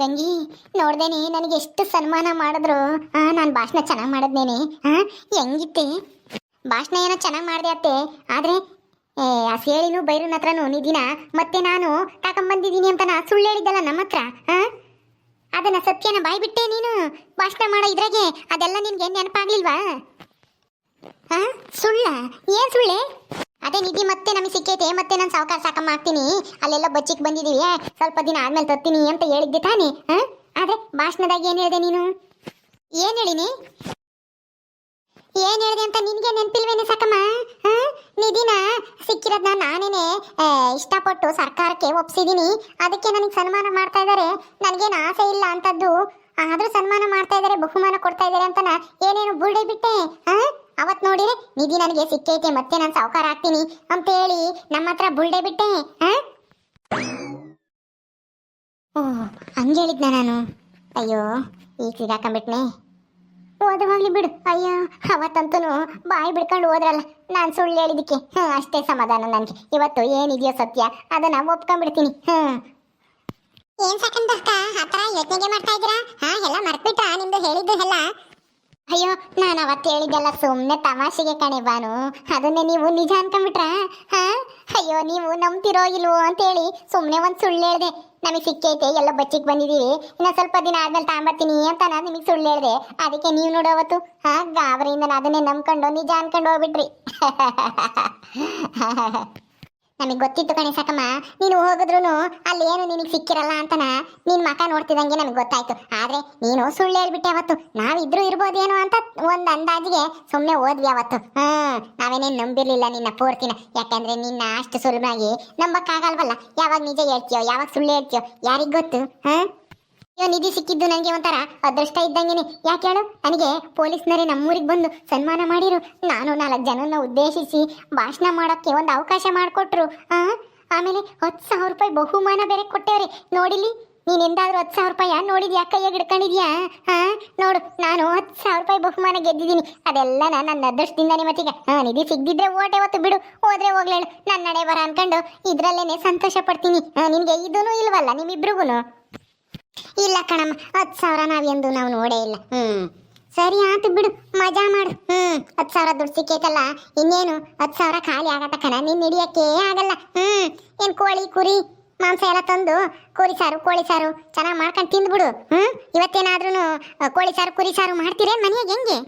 ಗಂಗಿ, ನೋಡ್ದೇನೆ ನನಗೆ ಎಷ್ಟು ಸನ್ಮಾನ ಮಾಡಿದ್ರು. ನಾನು ಭಾಷಣ ಚೆನ್ನಾಗಿ ಮಾಡಿದ್ನೇನೆ. ಹೆಂಗಿತ್ತೆ? ಭಾಷಣ ಏನೋ ಚೆನ್ನಾಗಿ ಮಾಡಿದೆ ಅತ್ತೆ. ಆದರೆ ಆ ಸೇಳಿನೂ ಬೈರನ ಹತ್ರನೂ ನೋಡಿದ್ದೀನ ಮತ್ತೆ ನಾನು ತಗೊಂಬಂದಿದ್ದೀನಿ ಅಂತ ನಾ ಸುಳ್ಳು ಹೇಳಿದ್ದಲ್ಲ ನಮ್ಮ ಹತ್ರ ಅದನ್ನ ಸತ್ಯನ ಬಾಯ್ಬಿಟ್ಟೆ ನೀನು? ಭಾಷಣ ಮಾಡೋ ಇದ್ರಾಗೆ ಅದೆಲ್ಲ ನಿನ್ಗೆ ನೆನಪಾಗ್ಲಿಲ್ವಾ? ಹಾಂ ಸುಳ್ಳ? ಏನು ಸುಳ್ಳೆ? ಅದೇ ನಿಧಿ ಮತ್ತೆ ನಮಗೆ ಸಿಕ್ಕೈತೆ, ಮತ್ತೆ ನಾನು ಸಾವುಕಾರ ಸಾಕಮ್ಮ ಆಗ್ತೀನಿ. ಅಲ್ಲೆಲ್ಲ ಬಚ್ಚಿಗೆ ಬಂದಿದೀವಿ ಸ್ವಲ್ಪ ದಿನ ಆದ್ಮೇಲೆ ತರ್ತೀನಿ ಅಂತ ಹೇಳಿದ್ದೆ ತಾನೇ ಆದ್ರೆ ಭಾಷಣದಾಗ ಏನು ಹೇಳಿದೆ ನೀನು? ಏನ್ ಹೇಳಿನಿ? ಏನ್ ಹೇಳಿದೆ ಅಂತ ನಿನ್ಗೆ ನೆನ್ಪಿಲ್ವೇನೆ ಸಾಕಮ್ಮ ನಿಧಿನ ಸಿಕ್ಕಿರೋದ್ನ ನಾನೇನೆ ಇಷ್ಟಪಟ್ಟು ಸರ್ಕಾರಕ್ಕೆ ಒಪ್ಸಿದೀನಿ. ಅದಕ್ಕೆ ನನಗೆ ಸನ್ಮಾನ ಮಾಡ್ತಾ ಇದ್ದಾರೆ ನನಗೇನು ಆಸೆ ಇಲ್ಲ ಅಂತದ್ದು. ಆದ್ರೂ ಸನ್ಮಾನ ಮಾಡ್ತಾ ಇದ್ದಾರೆ ಬಹುಮಾನ ಕೊಡ್ತಾ ಇದ್ದಾರೆ ಅಂತ ಏನೇನು ಬುರುಡೆ ಬಿಟ್ಟೆ, ಹಾ? ಅವತ್ ನೋಡಿರಿ ನಿಧಿ ನನಗೆ ಸಿಕ್ಕೈತೆ, ಮತ್ತೆ ನಾನು ಸಾವುಕಾರ ಆಗ್ತೀನಿ ಅಂತ ಹೇಳಿ ನಮ್ಮ ಹತ್ರ ಬುಲ್ಡೆ ಬಿಟ್ಟೆ ಓ ಹಂಗೆ ನಾನು. ಅಯ್ಯೋ, ಈಗ ಸಿಗಾಕೊಂಬಿಟ್ನೆ. ಹೋದವಾಗ್ಲಿ ಬಿಡು. ಅಯ್ಯೋ ಅವತ್ತಂತೂ ಬಾಯಿ ಬಿಡ್ಕೊಂಡು ಹೋದ್ರಲ್ಲ, ನಾನು ಸುಳ್ಳು ಹೇಳಿದಕ್ಕೆ ಹ್ಞೂ ಅಷ್ಟೇ ಸಮಾಧಾನ ನನಗೆ. ಇವತ್ತು ಏನಿದೆಯೋ ಸತ್ಯ, ಅದನ್ನ ಒಪ್ಕೊಂಡ್ಬಿಡ್ತೀನಿ ಹ್ಞೂ ಏನು ಸಕಂದ ಆ ಥರ ಯೋಚನೆಗೆ ಮಾಡ್ತಾ ಇದ್ದೀರಾ? ಹಾಂ, ಎಲ್ಲ ಮರ್ತ್ಬಿಟ್ಟ ನಿಮ್ದು ಹೇಳಿದ್ದು ಎಲ್ಲ? ಅಯ್ಯೋ, ನಾನು ಅವತ್ತು ಹೇಳಿದ್ದೆಲ್ಲ ಸುಮ್ಮನೆ ತಮಾಷೆಗೆ ಕಣೆ ಬಾನು ಅದನ್ನೇ ನೀವು ನಿಜ ಅನ್ಕೊಂಬಿಟ್ರ ಹಾ? ಅಯ್ಯೋ, ನೀವು ನಂಬ್ತಿರೋ ಇಲ್ವೋ ಅಂತೇಳಿ ಸುಮ್ಮನೆ ಒಂದು ಸುಳ್ಳು ಹೇಳ್ದೆ. ನಮಗೆ ಸಿಕ್ಕೈತೆ, ಎಲ್ಲ ಬಚ್ಚಿಗೆ ಬಂದಿದ್ದೀವಿ ಇನ್ನು ಸ್ವಲ್ಪ ದಿನ ಆದ್ಮೇಲೆ ತಾಂಬರ್ತೀನಿ ಅಂತ ನಾನು ನಿಮಗೆ ಸುಳ್ಳು ಹೇಳಿದೆ. ಅದಕ್ಕೆ ನೀವು ನೋಡೋ ಅವತ್ತು. ಹಾ ಗಾಬರಿಯಿಂದ ನಾನು ಅದನ್ನೇ ನಂಬ್ಕೊಂಡು ನಿಜ ಅನ್ಕೊಂಡು ಹೋಗ್ಬಿಟ್ರಿ. ನಮಗೆ ಗೊತ್ತಿತ್ತು ಕಣೆ ಸಾಕಮ್ಮ. ನೀನು ಹೋಗಿದ್ರು ಅಲ್ಲಿ ಏನು ನಿನಗೆ ಸಿಕ್ಕಿರಲ್ಲ ಅಂತನ ನಿನ್ನ ಮಕ ನೋಡ್ತಿದಂಗೆ ನಮಗೆ ಗೊತ್ತಾಯ್ತು. ಆದ್ರೆ ನೀನು ಸುಳ್ಳು ಹೇಳ್ಬಿಟ್ಟೆ ಅವತ್ತು. ನಾವಿದ್ರು ಇರ್ಬೋದೇನೋ ಅಂತ ಒಂದ್ ಅಂದಾಜಿಗೆ ಸುಮ್ಮನೆ ಓದ್ವಿ ಅವತ್ತು. ಹ್ಮ್ ನಾವೇನೇ ನಂಬಿರಲಿಲ್ಲ ನಿನ್ನ ಪೂರ್ತಿನ. ಯಾಕಂದ್ರೆ ನಿನ್ನ ಅಷ್ಟು ಸುಲಭವಾಗಿ ನಂಬಕ್ಕಾಗಲ್ವಲ್ಲ. ಯಾವಾಗ ನಿಜ ಹೇಳ್ತೀಯೋ, ಯಾವಾಗ ಸುಳ್ಳು ಹೇಳ್ತೀಯೋ, ಯಾರಿಗ್ ಗೊತ್ತು? ಹಾ ನಿಧಿ ಸಿಕ್ಕಿದ್ದು ನನಗೆ ಒಂಥರ ಅದೃಷ್ಟ ಇದ್ದಂಗೆನೆ. ಯಾಕೆ ಹೇಳು? ನನಗೆ ಪೊಲೀಸ್ನರೇ ನಮ್ಮೂರಿಗೆ ಬಂದು ಸನ್ಮಾನ ಮಾಡಿರು. ನಾನು ನಾಲ್ಕು ಜನನ ಉದ್ದೇಶಿಸಿ ಭಾಷಣ ಮಾಡೋಕ್ಕೆ ಒಂದು ಅವಕಾಶ ಮಾಡಿಕೊಟ್ರು. ಆಮೇಲೆ ಹತ್ತು ಸಾವಿರ ರೂಪಾಯಿ ಬಹುಮಾನ ಬೇರೆ ಕೊಟ್ಟೇವ್ರಿ. ನೋಡಿಲಿ ನೀನು ಎಂದಾದರೂ ಹತ್ತು ಸಾವಿರ ರೂಪಾಯಿ ನೋಡಿದ್ಯಾ? ಕೈಯಾಗ ಹಿಡ್ಕೊಂಡಿದ್ಯಾ? ಹಾಂ ನೋಡು, ನಾನು ಹತ್ತು ಸಾವಿರ ರೂಪಾಯಿ ಬಹುಮಾನ ಗೆದ್ದಿದ್ದೀನಿ. ಅದೆಲ್ಲ ನನ್ನ ಅದೃಷ್ಟದಿಂದನೇ ಮತ್ತೀಗ ಹಾಂ ನಿಧಿ ಸಿಗ್ದಿದ್ರೆ ಓಟೆ ಹೊತ್ತು ಬಿಡು. ಹೋದ್ರೆ ಹೋಗ್ಲೇಳು. ನನ್ನ ನಡೆ ಬರ ಅನ್ಕೊಂಡು ಇದ್ರಲ್ಲೇನೆ ಸಂತೋಷ ಪಡ್ತೀನಿ. ಹಾಂ ನಿನ್ಗೆ ಇದೂ ಇಲ್ವಲ್ಲ ನಿಮ್ಮಿಬ್ರಿಗೂ ಇಲ್ಲ ಕಣಮ್ಮ, ಹತ್ತು ಸಾವಿರ ನಾವೆಂದು ನಾವು ನೋಡೇ ಇಲ್ಲ. ಹ್ಮ್. ಸರಿ ಆತು ಬಿಡು, ಮಜಾ ಮಾಡು. ಹ್ಮ್, ಹತ್ತು ಸಾವಿರ ದುಡ್ಡು ಸಿಕ್ಕೈತಲ್ಲ, ಇನ್ನೇನು ಹತ್ತು ಸಾವಿರ ಖಾಲಿ ಆಗತ್ತ ಕಣ ನೀನು ಹಿಡಿಯಕ್ಕೇ ಆಗಲ್ಲ. ಹ್ಮ್, ಏನ್ ಕೋಳಿ, ಕುರಿ, ಮಾಂಸ ಎಲ್ಲ ತಂದು ಕುರಿ ಸಾರು, ಕೋಳಿ ಸಾರು ಚೆನ್ನಾಗಿ ಮಾಡ್ಕೊಂಡು ತಿಂದ್ಬಿಡು. ಹ್ಮ್ ಇವತ್ತೇನಾದ್ರೂ ಕೋಳಿ ಸಾರು, ಕುರಿ ಸಾರು ಮಾಡ್ತೀರೇ ಮನೆಯಾಗ ಹೆಂಗೆ?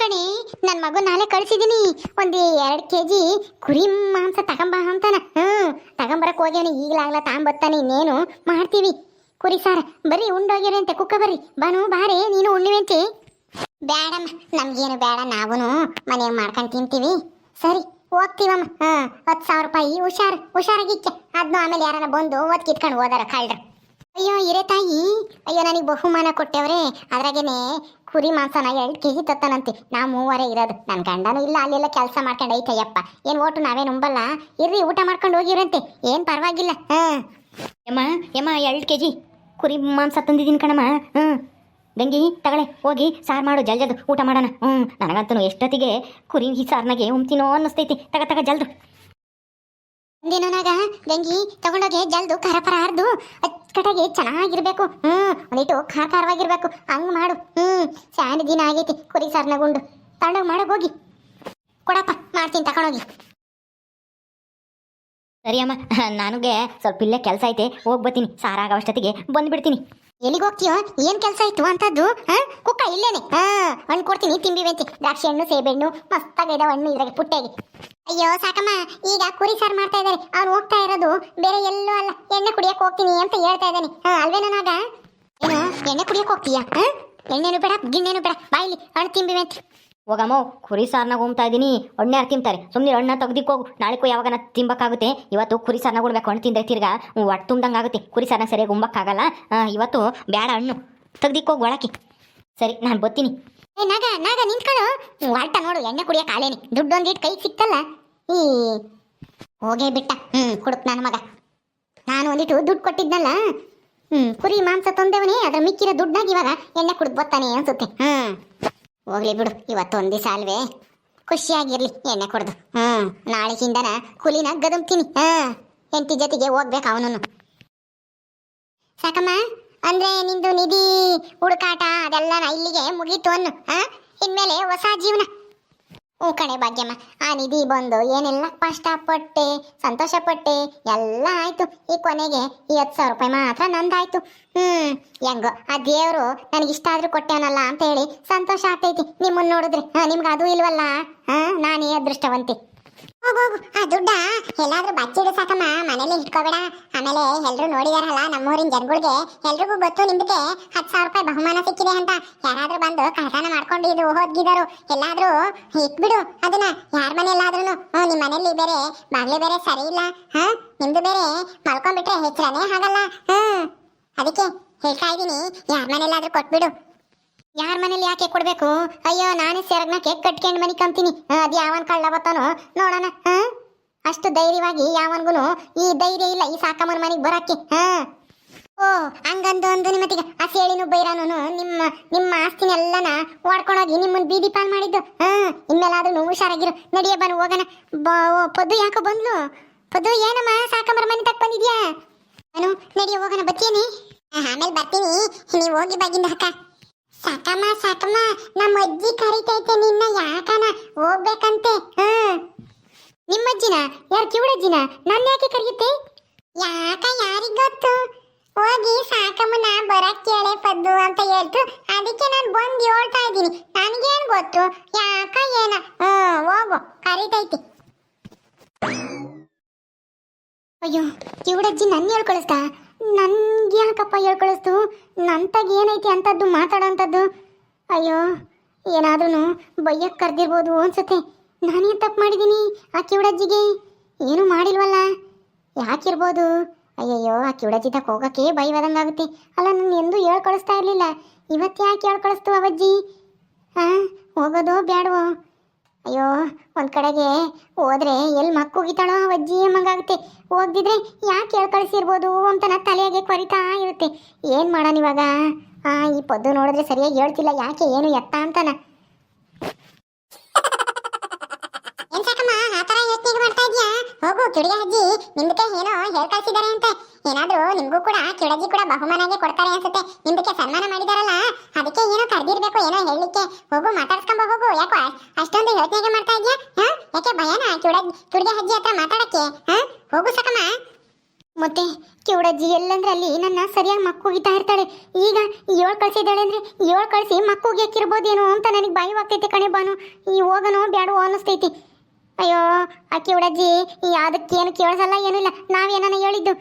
ಕಣಿ ನನ್ನ ಮಗು ನಾಳೆ ಕಳಿಸಿದ್ದೀನಿ ಒಂದು ಎರಡು ಕೆ ಜಿ ಕುರಿ ಮಾಂಸ ತಗೊಂಬ ಅಂತಾನ. ಹ್ಞೂ ತಗೊಂಬರಕ್ಕೆ ಹೋಗ್ಯಾನೆ ಈಗಲಾಗಲ್ಲ ತಗೊಂಬರ್ತಾನೆ ಇನ್ನೇನು ಮಾಡ್ತೀವಿ. ಕುರಿ ಸಾರ, ಬರ್ರಿ ಉಂಡೋಗಿರಂತೆ ಕುಕ್ಕ ಬರ್ರಿ. ಬಾನು, ಬಾರೆ, ನೀನು ಉಣ್ಣಿವೆಂತಿ ಬೇಡಮ್ಮ ನಮ್ಗೇನು ಬೇಡ ನಾವೂ ಮನೆಯಾಗ ಮಾಡ್ಕೊಂಡು ತಿಂತೀವಿ. ಸರಿ, ಹೋಗ್ತೀವಮ್ಮ. ಹಾಂ, ಹತ್ತು ಸಾವಿರ ರೂಪಾಯಿ. ಹುಷಾರು ಹುಷಾರಾಗಿಕ್ಕೆ ಅದನ್ನು ಆಮೇಲೆ ಯಾರನ್ನ ಬಂದು ಒದ್ ಕಿತ್ಕೊಂಡು ಹೋದಾರ, ಕಳ್ರು. ಅಯ್ಯೋ, ಇರೇ ತಾಯಿ. ಅಯ್ಯೋ, ನನಗೆ ಬಹುಮಾನ ಕೊಟ್ಟೆವ್ರೆ. ಅದ್ರಾಗೇನೆ ಕುರಿ ಮಾಂಸನ ಎರಡು ಕೆ ಜಿ ತತ್ತಾನಂತೆ. ನಾ ಮೂವರೆ ಇರೋದು. ನನ್ನ ಗಂಡನೂ ಇಲ್ಲ, ಅಲ್ಲೆಲ್ಲ ಕೆಲಸ ಮಾಡ್ಕೊಂಡು ಐತಯ್ಯಪ್ಪ. ಏನು ಓಟು ನಾವೇ ನಂಬಲ್ಲ ಇರ್ರಿ, ಊಟ ಮಾಡ್ಕೊಂಡು ಹೋಗಿರಂತೆ ಏನು ಪರವಾಗಿಲ್ಲ. ಹಾಂ. ಯಮ್ಮ ಯಮ್ಮ, ಎರಡು ಕೆ ಜಿ ಕುರಿ ಮಾಂಸ ತಂದಿದ್ದೀನಿ ಕಣಮ್ಮ. ಹ್ಞೂ ಗಂಗಿ ತಗಳೆ, ಹೋಗಿ ಸಾರು ಮಾಡು, ಜಲ್ ಜಲ್ದು ಊಟ ಮಾಡೋಣ. ಹ್ಞೂ ನನಗಂತೂ ಎಷ್ಟೊತ್ತಿಗೆ ಕುರಿ ಈ ಸಾರ್ನಾಗೆ ಉಮ್ತಿನೋ ಅನ್ನಿಸ್ತೈತಿ. ತಗ ತಗ, ಜಲ್ದು. ಒಂದಿನಾಗ ಗಂಗಿ ತಗೊಂಡೋಗಿ ಜಲ್ದು ಖಾರ ಪರ ಹರಿದು ಅಚ್ಚಕಟಾಗಿ ಚೆನ್ನಾಗಿರ್ಬೇಕು. ಹ್ಞೂ ಒಂದಿಟ್ಟು ಖಾರ ಖಾರವಾಗಿರ್ಬೇಕು. ಹಂಗೆ ಮಾಡು. ಹ್ಞೂ ಸ್ಯಾನ್ ದಿನ ಆಗೈತಿ ಕುರಿ ಸಾರ್ನಾಗ ಉಂಡು. ತಗೊಂಡೋಗಿ ಮಾಡಕ್ ಹೋಗಿ. ಕೊಡಪ್ಪ, ಮಾಡ್ತೀನಿ, ತಗೊಂಡೋಗಿ. ಸರಿ ಅಮ್ಮ, ನನಗೆ ಸ್ವಲ್ಪ ಇಲ್ಲೇ ಕೆಲಸ ಐತೆ ಹೋಗಿ ಬರ್ತೀನಿ ಸಾರಾಗವಷ್ಟೊತ್ತಿಗೆ ಬಂದ್ಬಿಡ್ತೀನಿ. ಎಲ್ಲಿಗೆ ಹೋಗ್ತೀಯೋ? ಏನ್ ಕೆಲಸ ಇತ್ತು ಅಂತದ್ದು? ಕುಕ್ಕ ಇಲ್ಲೇನೆ. ಹಣ್ಣು ಕೊಡ್ತೀನಿ ತಿಂಬಿವಂತಿ ದ್ರಾಕ್ಷಿ ಹಣ್ಣು, ಸೇಬೆ ಹಣ್ಣು ಹಣ್ಣು ಇದ್ರಾಗೆ ಪುಟ್ಟೆಗೆ. ಅಯ್ಯೋ, ಸಾಕಮ್ಮ. ಈಗ ಕುರಿ ಸಾರು ಮಾಡ್ತಾ ಇದ್ದಾರೆ. ಅವ್ನು ಹೋಗ್ತಾ ಇರೋದು ಬೇರೆ ಎಲ್ಲೂ ಅಲ್ಲ. ಎಣ್ಣೆ ಕುಡಿಯಕ್ ಹೋಗ್ತೀನಿ ಅಂತ ಹೇಳ್ತಾ ಇದ್ದಾನೆ. ನಾಗ? ಏನು, ಎಣ್ಣೆ ಕುಡಿಯಕ್ ಹೋಗ್ತೀಯಾ? ಹಾ? ಎಣ್ಣೆನು ಬೇಡ, ಗಿಣ್ಣೆನು ಬೇಡ. ಬಾಯಿಲಿ, ಹಣ್ಣು ತಿಂಬಿವಂತಿ ಹೋಗಮ್ಮೋ ಕುರಿ ಸಾರನ್ನ ಉಮ್ತಾ ಇದ್ದೀನಿ ಯಾರು ತಿಂತಾರೆ? ಸುಮ್ಮನೆ ಹಣ್ಣ ತೆಗ್ದಿಕ್ಕೋಗು ನಾಳೆಗೂ ಯಾವಾಗನ ತಿಂಬಕ್ಕಾಗುತ್ತೆ. ಇವತ್ತು ಕುರಿ ಸಾರನ್ನ ಉಣ್ಬೇಕು. ಹಣ್ಣು ತಿಂದ್ರೆ ತಿರ್ಗಾ ಒಟ್ಟು ತುಂಬ್ದಂಗೆ ಆಗುತ್ತೆ ಕುರಿ ಸಾರ್ನ ಸರಿಯಾಗಿ ಉಂಬಕ್ಕಾಗಲ್ಲ ಇವತ್ತು ಬೇಡ ಹಣ್ಣು. ಹೋಗಿ ಒಳಕ್ಕೆ. ಸರಿ, ನಾನು ಬರ್ತೀನಿ ಏ, ನಾಗ ನಾಗ ನಿಂತ್ಕೊಳ್ಳು ಹೊರಟ ನೋಡು. ಎಣ್ಣೆ ಕುಡಿಯೋ ಕಾಲೇನಿ ದುಡ್ಡು ಒಂದಿಟ್ಟು ಕೈ ಸಿಕ್ತಲ್ಲ? ಈ, ಹೋಗೇ ಬಿಟ್ಟ. ಹ್ಞೂ ಕುಡುಕ್ ನನ್ನ ಮಗ. ನಾನು ಒಂದಿಟ್ಟು ದುಡ್ಡು ಕೊಟ್ಟಿದ್ನಲ್ಲ? ಹ್ಞೂ ಕುರಿ ಮಾಂಸ ತಂದೆವನೇ. ಅದ್ರ ಮಿಕ್ಕಿರೋ ದುಡ್ಡಾಗಿ ಇವಾಗ ಎಣ್ಣೆ ಕುಡ್ದು ಬರ್ತಾನೆ ಅನ್ಸುತ್ತೆ. ಹ್ಮ್. ಹೋಗ್ಲಿ ಬಿಡು ಇವತ್ತು ಒಂದ್ ದಿವಸ ಅಲ್ವೇ. ಖುಷಿಯಾಗಿರ್ಲಿ, ಎಣ್ಣೆ ಕೊಡ್ದು. ಹ್ಮ್, ನಾಳೆಗಿಂದನ ಕುಲಿನ ಗದಂತೀನಿ ಹಾ, ಹೆಂಡತಿ ಜೊತೆಗೆ ಹೋಗ್ಬೇಕು ಅವನು ಸಾಕಮ್ಮ, ಅಂದ್ರೆ ನಿಂದು ನಿಧಿ, ಹುಡುಕಾಟ ಅದೆಲ್ಲ ಇಲ್ಲಿಗೆ ಮುಗೀತು ಅನ್ನು ಇನ್ಮೇಲೆ ಹೊಸ ಜೀವನ. ಹ್ಞೂ ಕಣೆ ಭಾಗ್ಯಮ್ಮ. ಆ ನಿಧಿ ಬಂದು ಏನೆಲ್ಲ ಕಷ್ಟಪಟ್ಟೆ ಸಂತೋಷ ಪಟ್ಟೆ ಎಲ್ಲ ಆಯ್ತು. ಈ ಕೊನೆಗೆ ಈ ಹತ್ತು ಸಾವಿರ ರೂಪಾಯಿ ಮಾತ್ರ ನಂದಾಯ್ತು. ಹ್ಮ್, ಹೆಂಗೋ, ಆ ದೇವ್ರು ನನಗೆ ಇಷ್ಟ ಆದ್ರೂ ಕೊಟ್ಟೆವನಲ್ಲ ಅಂತ ಹೇಳಿ ಸಂತೋಷ ಆಗ್ತೈತಿ ನಿಮ್ಮನ್ನ ನೋಡಿದ್ರೆ. ನಿಮ್ಗೆ ಅದು ಇಲ್ವಲ್ಲ? ಹಾ, ನಾನೇ ಅದೃಷ್ಟವಂತೆ. ಹೋಗೋಗು ಆ ದುಡ್ಡ. ಎಲ್ಲಾದ್ರೂ ಬಚ್ಚಿಡು ಸಾಕಮ್ಮ. ಮನೇಲಿ ಇಟ್ಕೋಬೇಡ. ಆಮೇಲೆ ಎಲ್ರು ನೋಡಿದಾರಲ್ಲ ನಮ್ಮೂರಿನ ಜನಗಳಿಗೆ. ಎಲ್ರಿಗೂ ಗೊತ್ತು ನಿಮ್ಗೆ. ಹತ್ತು ಸಾವಿರ ರೂಪಾಯಿ ಬಹುಮಾನ ಸಿಕ್ಕಿದೆ ಅಂತ. ಯಾರಾದ್ರೂ ಬಂದು ಕಳ್ತನ ಮಾಡ್ಕೊಂಡು ಇದು ಹೋದ್ಗಿದಾರು. ಎಲ್ಲಾದ್ರೂ ಇಟ್ಬಿಡು ಅದನ್ನ. ಯಾರ ಮನೆಯಲ್ಲಾದ್ರೂ ಹ್ಞೂ ನಿಮ್ಮ ಮನೇಲಿ ಬೇರೆ ಬಾಗ್ಲು ಬೇರೆ ಸರಿ ಇಲ್ಲ. ಹಾ, ನಿಮ್ದು ಬೇರೆ ಮಲ್ಕೊಂಡ್ಬಿಟ್ರೆ ಹೆಚ್ಚರನೇ ಆಗಲ್ಲ. ಹ್ಮ್ ಅದಕ್ಕೆ ಹೇಳ್ತಾ ಇದೀನಿ ಯಾರ ಮನೆಯಲ್ಲಾದ್ರೂ ಕೊಟ್ಬಿಡು. ಯಾರ ಮನೇಲಿ ಯಾಕೆ ಕೊಡ್ಬೇಕು? ಅಯ್ಯೋ, ನಾನೇ ಸೇರಗ್ನ ಕೇಕ್ ಕಟ್ಕೊಂಡು ಮನಿ ಕಂತೀನಿ. ಅದು ಯಾವನ್ ಕಳ್ಳ ಬತ್ತಾನೋ? ನೋಡೋಣ ಅಷ್ಟು ಧೈರ್ಯವಾಗಿ ಯಾವನ್ಗುನು ಈ ಧೈರ್ಯ ಇಲ್ಲ, ಈ ಸಾಕಮ್ಮನ ಮನೆಗೆ ಬರಕ್ಕೆ, ಹಾ? ಓ, ಹಂಗಂದು ನಿಮ್ಮ ನಿಮ್ಮತ್ತಿಗೆ ಆ ಬೈರಾನು ನಿಮ್ಮ ನಿಮ್ಮ ಆಸ್ತಿನೆಲ್ಲನ ಓಡ್ಕೊಂಡೋಗಿ ನಿಮ್ಮನ್ನ ಬೀದಿ ಪಾಲ್ ಮಾಡಿದ್ದು, ಹಾ? ಇನ್ಮೇಲಾದ್ರೂ ನೀವು ಹುಷಾರಾಗಿರು ನಡಿಯ ಬನ್ ಹೋಗೋಣ. ಪದ್ದು ಯಾಕೋ ಬಂದ್ಲು? ಪದ್ದು ಏನಮ್ಮ ಸಾಕಮ್ಮರ ಮನೆ ತಕ್ಕ ಬಂದಿದ್ಯಾ? ನಾನು ನಡಿಯ ಹೋಗೋಣ ಬತ್ತೀನಿ ಆಮೇಲೆ ಬರ್ತೀನಿ. ನೀವು ಹೋಗಿ ಬಾಗಿಂದ ಅಕ್ಕ ಸಾಕಮ್ಮ ನಮ್ಮ ಅಜ್ಜಿ ಕರಿತೈತೆ ನಿನ್ನ ಯಾಕನ? ಹೋಗ್ಬೇಕಂತೆ. ಹಾ. ನಿಮ್ಮ ಅಜ್ಜಿನ ಯಾರು ಕಿವಡಜ್ಜಿನ? ನನ್ನ ಯಾಕೆ ಕರೆಯುತ್ತೆ? ಯಾಕ ಯಾರಿಗ್ ಗೊತ್ತು? ಹೋಗಿ ಸಾಕಮ್ಮನ ಬರಕ್ ಕೇಳೆ ಪದ್ದು ಅಂತ ಹೇಳ್ತು. ಅದಕ್ಕೆ ನಾನು ಬಂದು ಹೇಳ್ತಾ ಇದ್ದೀನಿ. ನನಗೇನು ಗೊತ್ತು? ಯಾಕ ಏನ? ಹ್ಮ್ ಹೋಗು. ಕರಿತೈತಿ. ಅಯ್ಯೋ, ಕಿವಡಜ್ಜಿ ನನ್ನ ಹೇಳ್ಕೊಳಿಸ್ತಾ? ನನ್ಗೆ ಯಾಕಪ್ಪ ಹೇಳ್ಕೊಳಿಸ್ತು? ನಂತಾಗ ಏನೈತಿ ಅಂತದ್ದು ಮಾತಾಡೋಂಥದ್ದು ಅಯ್ಯೋ ಏನಾದ್ರೂ ಬೈಯಕ್ಕೆ ಕರೆದಿರ್ಬೋದು ಅನ್ಸುತ್ತೆ. ನಾನೇನು ತಪ್ಪು ಮಾಡಿದ್ದೀನಿ ಆ ಕಿವುಡಜ್ಜಿಗೆ ಏನೂ ಮಾಡಿಲ್ವಲ್ಲ? ಯಾಕಿರ್ಬೋದು? ಅಯ್ಯಯ್ಯೋ ಆ ಕಿವುಡಜ್ಜಿ ತಕ್ಕ ಹೋಗೋಕ್ಕೆ ಆಗುತ್ತೆ ಅಲ್ಲ, ನಾನು ಎಂದೂ ಹೇಳ್ಕೊಳಿಸ್ತಾ ಇರಲಿಲ್ಲ. ಇವತ್ತು ಯಾಕೆ ಹೇಳ್ಕೊಳಿಸ್ತು ಅವಜ್ಜಿ? ಹಾಂ ಹೋಗೋದು ಬ್ಯಾಡವೋ? ಅಯ್ಯೋ, ಒಂದು ಕಡೆಗೆ ಹೋದ್ರೆ ಎಲ್ಲಿ ಮಕ್ಕುಗಿತಾಳೋ ಅಜ್ಜಿ ಎಂಬಂಗಾಗುತ್ತೆ ಹೋಗ್ದಿದ್ರೆ ಯಾಕೆ ಹೇಳ್ ಕಳಿಸಿರ್ಬೋದು ಅಂತ ನಾ ತಲೆಯಾಗೆ ಕೊರಿತಾ ಇರುತ್ತೆ. ಏನು ಮಾಡೋಣ ಇವಾಗ? ಆ, ಈ ಪದ್ದು ನೋಡಿದ್ರೆ ಸರಿಯಾಗಿ ಹೇಳ್ತಿಲ್ಲ. ಯಾಕೆ? ಏನು ಎತ್ತ ಅಂತಾನ? ಏನ್ ಸಾಕಮ್ಮ, ಆ ಥರ ಯೋಚನೆ ಮಾಡ್ತಾ ಇದ್ಯಾ? ಹೋಗು, ಕಿಡಿಯ ಅಜ್ಜಿ. ನಿಮ್ದಕ್ಕೆ ಏನೋ ಹೇಳ್ ಕಳ್ಸಿದಾರೆ ಅಂತ. ಏನಾದ್ರೂ ನಿಮ್ಗೂ ಕೂಡ ಕಿಡಜಿ ಕೂಡ ಬಹುಮಾನಗೆ ಕೊಡ್ತಾರೆ ಅನ್ಸುತ್ತೆ. ನಿಮ್ದಕ್ಕೆ ಸನ್ಮಾನ ಮಾಡಿದಾರಲ್ಲ, ಅದಕ್ಕೆ ಏನೋ ಕರೆದಿರ್ಬೇಕು, ಏನೋ ಹೇಳಲಿಕ್ಕೆ. ಹೋಗು, ಮಾತಾಡ್ಸ್ಕೊಂಬ ಹೋಗು. ಯಾಕೋ ಅಷ್ಟೊಂದು ಯೋಚನೆಗೆ ಮಾಡ್ತಾ ಇದ್ಯಾ? ಯಾಕೆ ಭಯನಾ ಕಿಡ ಕಿಡಿಗೆ ಅಜ್ಜಿ ಹತ್ರ ಮಾತಾಡಕ್ಕೆ? ಹಾ? ಹೋಗು ಸಾಕಮ್ಮ. ಮತ್ತೆ ಕಿವುಡಜ್ಜಿ ಎಲ್ಲಂದ್ರೆ ಅಲ್ಲಿ ನನ್ನ ಸರಿಯಾಗಿ ಮಕ್ಕುಗಿತಾ ಇರ್ತಾಳೆ. ಈಗ ಏಳು ಕಳ್ಸಿದ್ದಾಳೆ ಅಂದ್ರೆ ಏಳು ಕಳ್ಸಿ ಮಕ್ಕುಗೆ ಹಾಕಿರ್ಬೋದೇನೋ ಅಂತ ನನಗೆ ಭಯವಾಗ್ತೈತೆ ಕಣೆ ಬಾನು ಈ ಹೋಗನೋ ಬ್ಯಾಡೋ ಅನ್ನಿಸ್ತೈತಿ. ಅಯ್ಯೋ, ಆ ಅದಕ್ಕೆ ಅದಕ್ಕೇನು ಕೇಳಿಸಲ್ಲ ಏನೂ ಇಲ್ಲ ನಾವೇನ ಹೇಳಿದ್ದು?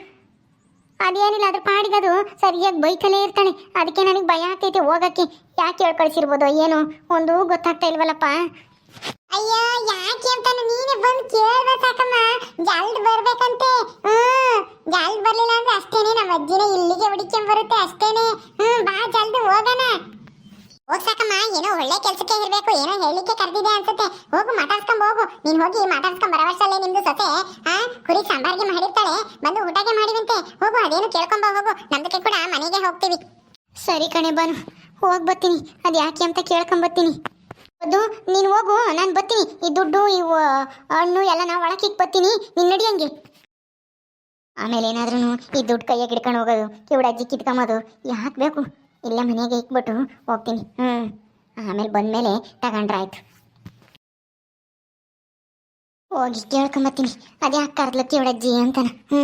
ಅದೇನಿಲ್ಲ, ಅದ್ರ ಪಾಡಿಗದು ಸರಿಯಾಗಿ ಬೈತಲೇ ಇರ್ತಾಳೆ. ಅದಕ್ಕೆ ನನಗೆ ಭಯ ಆಗ್ತೈತೆ ಹೋಗಕ್ಕೆ. ಯಾಕೆ ಹೇಳಿ ಕಳಿಸಿರ್ಬೋದು, ಏನು? ಒಂದು ಗೊತ್ತಾಗ್ತಾ ಇಲ್ವಲ್ಲಪ್ಪ? ಅಯ್ಯೋ, ಯಾಕೆ ಅಂತ ನೀನೇ ಬಂದು ಕೇಳ್ಬೇಕಮ್ಮ ಜಲ್ದ್ ಬರ್ಬೇಕಂತೆ. ಹ್ಮ್ ಜಲ್ದ್ ಬರ್ಲಿಲ್ಲ ಅಂದ್ರೆ ಅಷ್ಟೇನೆ, ನಮ್ಮ ಅಜ್ಜಿನ ಇಲ್ಲಿಗೆ ಹುಡಿಕೊಂಡ್ ಬರುತ್ತೆ, ಅಷ್ಟೇನೆ. ಹ್ಮ್, ಬಾ, ಜಲ್ದ್ ಹೋಗೋಣ. ಹೋಗ್ಸಾಕಮ್ಮ ಏನೋ ಒಳ್ಳೆ ಕೆಲಸಕ್ಕೆ ಇರಬೇಕು, ಏನೋ ಹೇಳಿಕ್ಕೆ ಕರೆದಿದೆ ಅನ್ಸುತ್ತೆ. ಹೋಗು, ಮಾತಾಡ್ಸ್ಕೊಂಡ್ ಹೋಗು. ನೀನ್ ಹೋಗಿ ಮಾತಾಡ್ಸ್ಕೊಂಡ್ ಬರವಷ್ಟಲ್ಲೇ ನಿಮ್ದು ಸೊಸೆ, ಆ, ಕುರಿ ಸಾಂಬಾರ್ಗೆ ಮಾಡಿರ್ತಾಳೆ. ಬಂದು ಊಟಕ್ಕೆ ಮಾಡಿವಂತೆ. ಹೋಗು, ಅದೇನು ಕೇಳ್ಕೊಂಬ ಹೋಗು. ನಮ್ದಕ್ಕೆ ಕೂಡ ಮನೆಗೆ ಹೋಗ್ತೀವಿ. ಸರಿ ಕಣೆ ಬನು ಹೋಗಿ ಬರ್ತೀನಿ. ಅದು ಯಾಕೆ ಅಂತ ಕೇಳ್ಕೊಂಬರ್ತೀನಿ ಅದು ನೀನು ಹೋಗು, ನಾನು ಬರ್ತೀನಿ. ಈ ದುಡ್ಡು ಇವು ಹಣ್ಣು ಎಲ್ಲ ನಾವು ಒಳಕಿಕ್ ಬರ್ತೀನಿ. ನೀನು ನಡಿಯಂಗೆ ಆಮೇಲೆ ಏನಾದ್ರೂ ಈ ದುಡ್ಡು ಕೈಯಾಗ ಹಿಡ್ಕೊಂಡು ಹೋಗೋದು ಕಿವುಡಜ್ಜಿ ಕಿತ್ಕೊಂಬೋದು, ಯಾಕೆ ಬೇಕು? ಇಲ್ಲ ಮನೆಗೆ ಇಕ್ಬಿಟ್ಟು ಹೋಗ್ತೀನಿ. ಹ್ಞೂ ಆಮೇಲೆ ಬಂದಮೇಲೆ ತಗೊಂಡ್ರಾಯ್ತು ಹೋಗಿ ಕೇಳ್ಕೊಂಬತ್ತೀನಿ. ಅದೇ ಯಾಕೆ ಕರ್ದ್ಲು ಕಿವಿಡಜ್ಜಿ ಅಂತಾನೆ? ಹ್ಞೂ